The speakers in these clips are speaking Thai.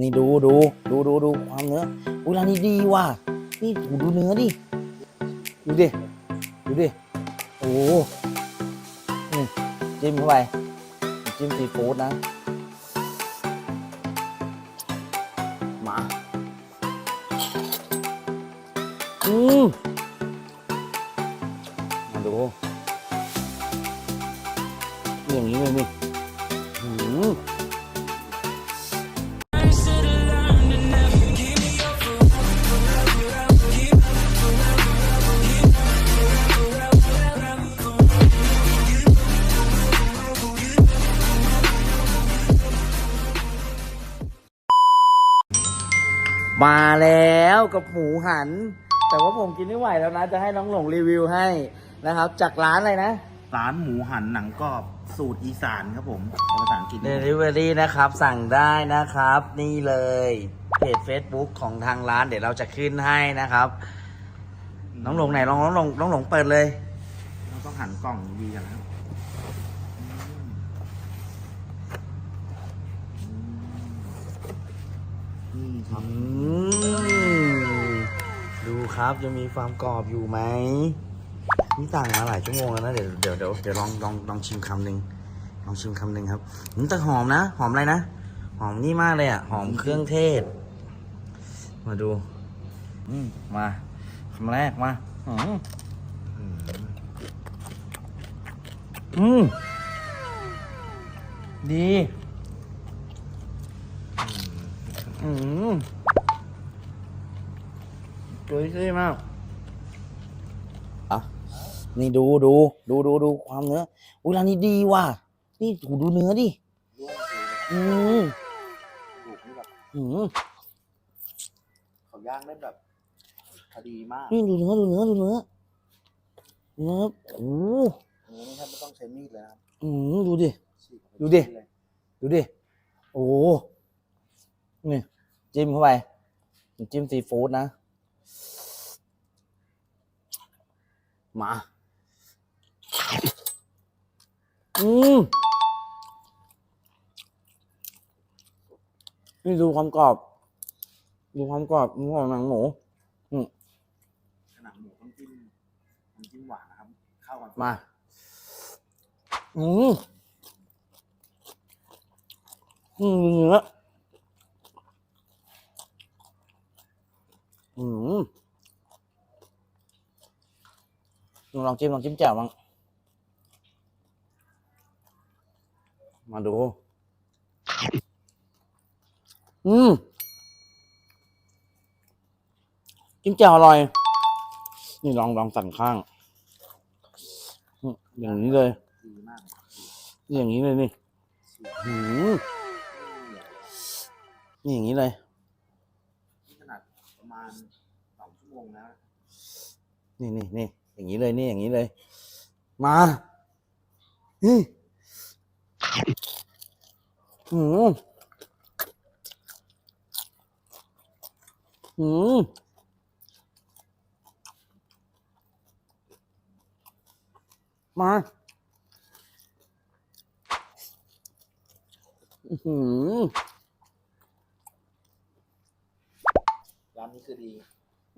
นี่ดูดูดูดูดูความเนื้ออุ้ยร้านนี้ดีว่ะนี่ดูดูเนื้อดิดูดิดูดิโอ้โหนี่จิ้มเข้าไปจิ้มซีฟู้ดนะมาอืมมาดูอย่างนี้เลยนี่อืม มาแล้วกับหมูหัน แต่ว่าผมกินไม่ไหวแล้วนะ จะให้น้องหลงรีวิวให้นะครับ จากร้านอะไรนะ ร้านหมูหันหนังกรอบสูตรอีสานครับผมเป็นภาษาอังกฤษเดลิเวอรี่นะครับ สั่งได้นะครับ นี่เลยเพจ Facebook ของทางร้านเดี๋ยวเราจะขึ้นให้นะครับ น้องหลงไหนลองน้องหลงน้องหลงเปิดเลย เราต้องหันกล่องดีกันนะครับอืมนี่ ครับ ดูครับยังมีความกรอบอยู่ไหมนี่สั่งมาหลายชั่วโมงแล้วนะเดี๋ยวเดี๋ยวเดี๋ยวเดี๋ยวลองลองลองชิมคำหนึ่งลองชิมคำหนึ่งครับอืมแต่หอมนะ หอมอะไรนะ หอมนี่มากเลยอะ หอมเครื่องเทศ มาดู อืมมาคำแรกมาอืมอืมดี อืมจุยซี่มาก อะ นี่ดูดูดูดูดูความเนื้ออุ้ยร้านนี้ดีว่ะ นี่ดูดูเนื้อดิ อืมถูกนี่แบบอืมเขาย่างได้แบบพอดีมากนี่ดูเนื้อดูเนื้อดูเนื้อเนื้อโอ้อันนี้แทบไม่ต้องใช้มีดเลยนะครับอืมดูดิ ฉีกเข้าไปดูดิ เลยดูดิ โอ้โหนี่ จิ้มเข้าไปจิ้มซีฟู้ดนะ มา อืมนี่ดูความกรอบ ดูความกรอบของหนังหมูหนังหมูต้องจิ้มน้ำจิ้มหวานนะครับ เข้ากันมา อืมอืมเนื้ออืม ลองจิ้มลองจิ้มแจ่วบ้างมาดู อืมจิ้มแจ่วอร่อย นี่ลองลองสั่นข้างอืมอย่างนี้เลยดีมากอย่างนี้เลยนี่ฉีกหืมนี่อย่างนี้เลยนี่ขนาดประมาณสองชั่วโมงแล้ว นี่นี่นี่ อย่างนี้เลยนี่อย่างนี้เลย มาอืมหืมหืมมาอื้อหือร้านนี้คือดี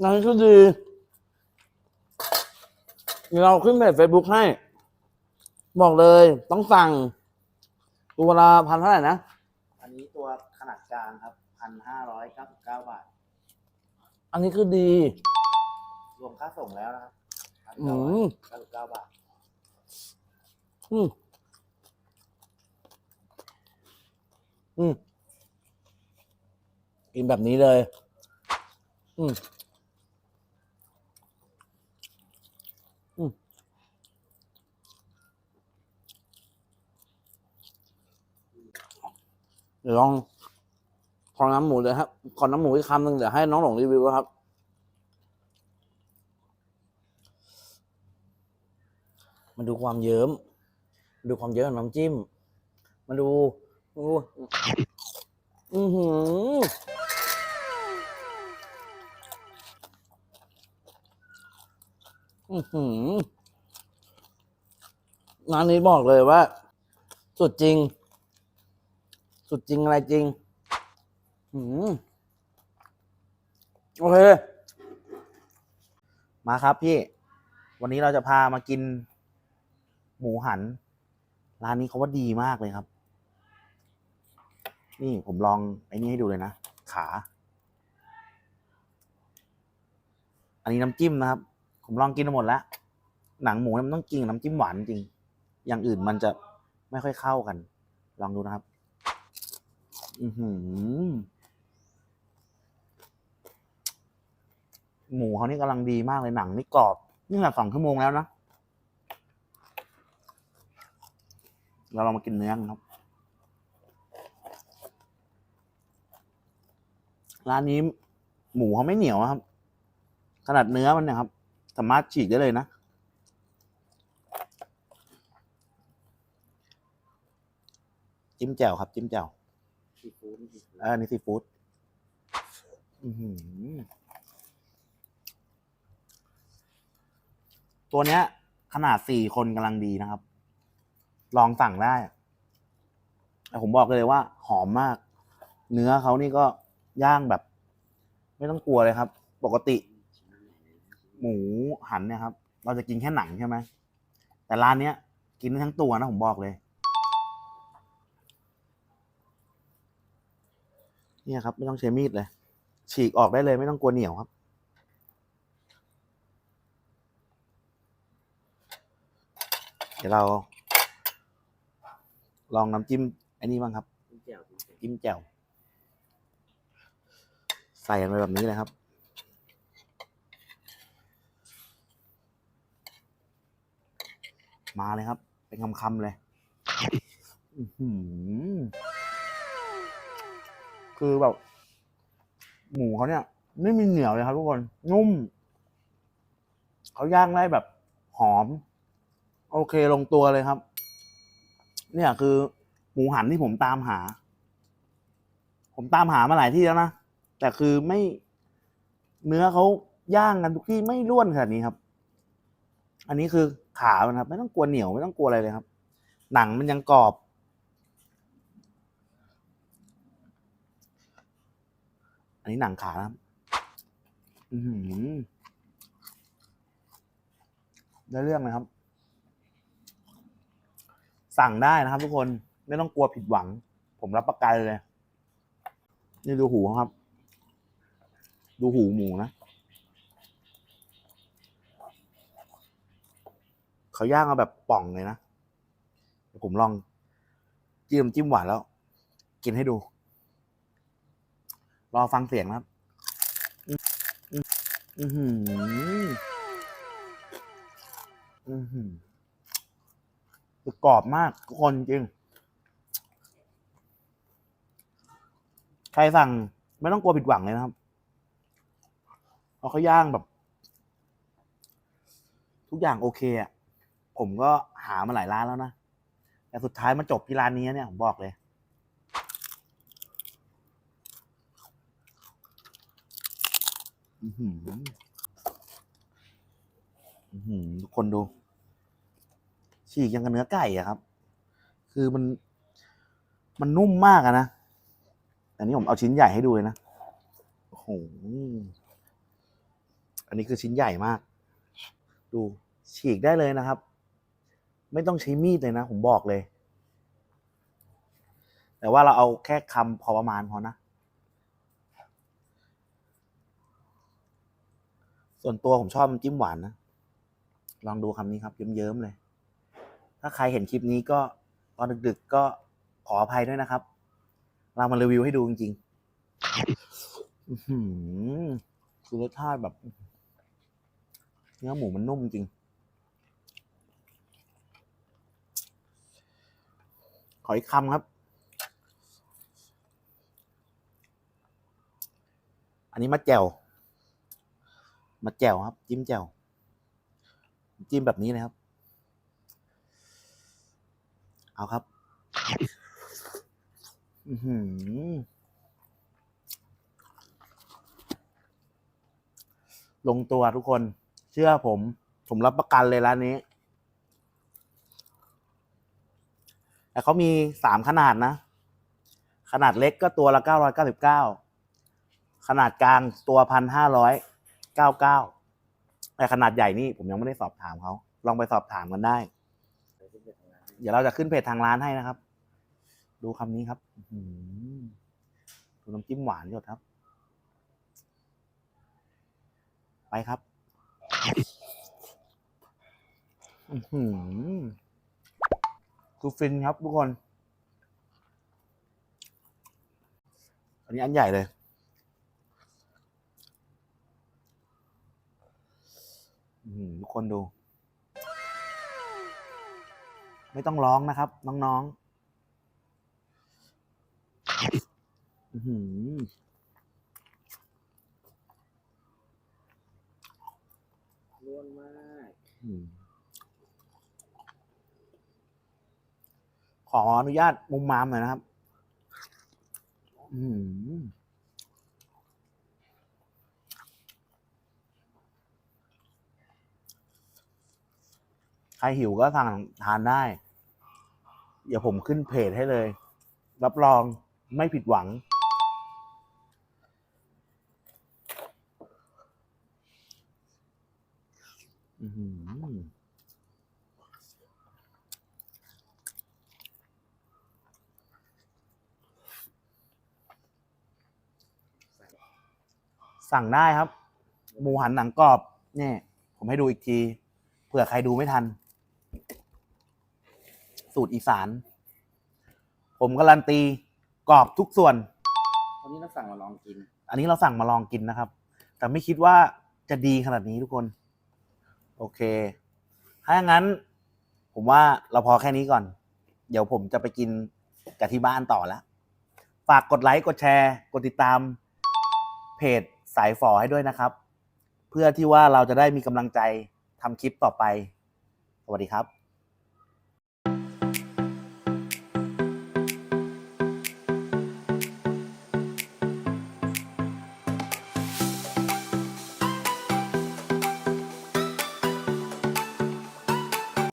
นั่นก็ดี เดี๋ยวเราขึ้นเพจเฟซบุ๊กให้ บอกเลยต้องสั่ง ตัวละพันเท่าไหร่นะ อันนี้ตัวขนาดกลางครับพันห้าร้อยเก้าสิบเก้าบาท อันนี้คือดี รวมค่าส่งแล้วนะครับพันอืเก้าร้อยมเก้าสิบเก้าบาท อืม อืม กินแบบนี้เลย อืม เดี๋ยวลองขอน้ำหมูเลยครับขอน้ำหมูอีกคำหนึ่งเดี๋ยวให้น้องหลงรีวิวครับมาดูความเยิ้มมาดูความเยิ้มของน้ำจิ้ม มาดูดูอือหืออือหือร้านนี้บอกเลยว่า สุดจริง สุดจริงอะไรจริงอืมโอเค มาครับพี่ วันนี้เราจะพามากิน หมูหัน ร้านนี้เขาว่าดีมากเลยครับ นี่ผมลองไอ้นี่ให้ดูเลยนะ ขา อันนี้น้ำจิ้มนะครับ ผมลองกินมาหมดแล้ว หนังหมูนี่ยมันต้องกินน้ำจิ้มหวานจริง อย่างอื่นมันจะไม่ค่อยเข้ากัน ลองดูนะครับ อือหือหมูเขานี่กำลังดีมากเลยหนังนี่กรอบ นี่แบบสองชั่วโมงแล้วนะเราลองมากินเนื้อกันครับ ร้านนี้หมูเขาไม่เหนียวครับ ขนาดเนื้อมันเนะครับ สามารถฉีกได้เลยนะจิ้มแจ่วครับ จิ้มแจ่ว ซีฟู้ดนี่ซีฟู้ดเออนี่ซีฟู้ดตัวเนี้ย ขนาดสี่คนกำลังดีนะครับ ลองสั่งได้แต่ผมบอกเลยว่า หอมมาก เนื้อเขานี่ก็ย่างแบบ ไม่ต้องกลัวเลยครับ ปกติ หมูหันเนี่ยครับ เราจะกินแค่หนังใช่ไหมแต่ร้านเนี้ย กินได้ทั้งตัวนะผมบอกเลย เนี่ยครับ ไม่ต้องใช้มีดเลย ฉีกออกได้เลยไม่ต้องกลัวเหนียวครับ เดี๋ยวเรา ลองน้ำจิ้มไอ้นี่บ้างครับจิ้มแจ่วจิ้มแจ่วจิ้มแจ่วใส่ลงไปแบบนี้เลยครับ มาเลยครับ เป็นคำๆเลย อื้อหือ คือแบบ หมูเขาเนี่ย ไม่มีเหนียวเลยครับทุกคน นุ่ม เขาย่างได้แบบหอม โอเคลงตัวเลยครับ เนี่ยคือ หมูหันที่ผมตามหา ผมตามหามาหลายที่แล้วนะ แต่คือไม่ เนื้อเขาย่างกันทุกที่ไม่ร่วนขนาดนี้ครับ อันนี้คือขามันครับ ไม่ต้องกลัวเหนียวไม่ต้องกลัวอะไรเลยครับ หนังมันยังกรอบ อันนี้หนังขานะครับอือหือได้เรื่องเลยครับ สั่งได้นะครับ ทุกคนไม่ต้องกลัวผิดหวัง ผมรับประกันเลย นี่ดูหูครับ ดูหูหมูนะเขาย่างมาแบบป่องเลยนะผมลองจิ้มจิ้มหวานแล้ว กินให้ดู รอฟังเสียงนะครับ อือหือ อือหือกรอบมากทุกคนจริง ใครสั่งไม่ต้องกลัวผิดหวังเลยนะครับเพราะเขาย่างแบบ ทุกอย่างโอเคอะ ผมก็หามาหลายร้านแล้วนะ แต่สุดท้ายมาจบที่ร้านนี้เนี่ย ผมบอกเลย อือหืออื้อหือทุกคนดู ฉีกยังกับเนื้อไก่อะครับ คือมัน มันนุ่มมากอะนะ อันนี้ผมเอาชิ้นใหญ่ให้ดูเลยนะ โอ้โห อันนี้คือชิ้นใหญ่มาก ดูฉีกได้เลยนะครับ ไม่ต้องใช้มีดเลยนะ ผมบอกเลย แต่ว่าเราเอาแค่คำพอประมาณพอนะ ส่วนตัวผมชอบน้ำจิ้มหวานนะ ลองดูคำนี้ครับเยิ้มๆเลย ถ้าใครเห็นคลิปนี้ก็ตอนดึกๆก็ขออภัยด้วยนะครับ เรามารีวิวให้ดูจริงๆคือหือคือรสชาติแบบ เนื้อหมูมันนุ่มจริง ขออีกคำครับ อันนี้มะแจ่ว มะแจ่วครับ จิ้มแจ่วจิ้มแบบนี้เลยครับ เอาครับ อือหือลงตัวทุกคน เชื่อผม ผมรับประกันเลยร้านนี้ แต่เขามีสามขนาดนะ ขนาดเล็กก็ตัวละเก้าร้อยเก้าสิบเก้าขนาดกลางตัวพันห้าร้อย เก้าเก้าแต่ขนาดใหญ่นี่ผมยังไม่ได้สอบถามเขาลองไปสอบถามกันได้ เดี๋ยวเราจะขึ้นเพจทางร้านให้นะครับ ดูคำนี้ครับดูน้ำจิ้มหวานหยดครับ ไปครับคือฟินครับทุกคน อันนี้อันใหญ่เลย อื้อหือ ทุกคนดู ไม่ต้องร้องนะครับ น้องๆอื้อหือล้วนมากขออนุญาตมุมมามหน่อยนะครับ อืม ใครหิวก็สั่งทานได้ เดี๋ยวผมขึ้นเพจให้เลย รับรองไม่ผิดหวัง อือหือสั่งได้ครับ หมูหันหนังกรอบ เนี่ย ผมให้ดูอีกที เผื่อใครดูไม่ทัน สูตรอีสาน ผมการันตีกรอบทุกส่วน วันนี้เราสั่งมาลองกิน อันนี้เราสั่งมาลองกินนะครับ แต่ไม่คิดว่าจะดีขนาดนี้ทุกคน โอเค ถ้าอย่างนั้น ผมว่าเราพอแค่นี้ก่อน เดี๋ยวผมจะไปกินกับที่บ้านต่อแล้ว ฝากกดไลค์ กดแชร์ กดติดตาม เพจสายฝอให้ด้วยนะครับ เพื่อที่ว่าเราจะได้มีกำลังใจทำคลิปต่อไป สวัสดีครับ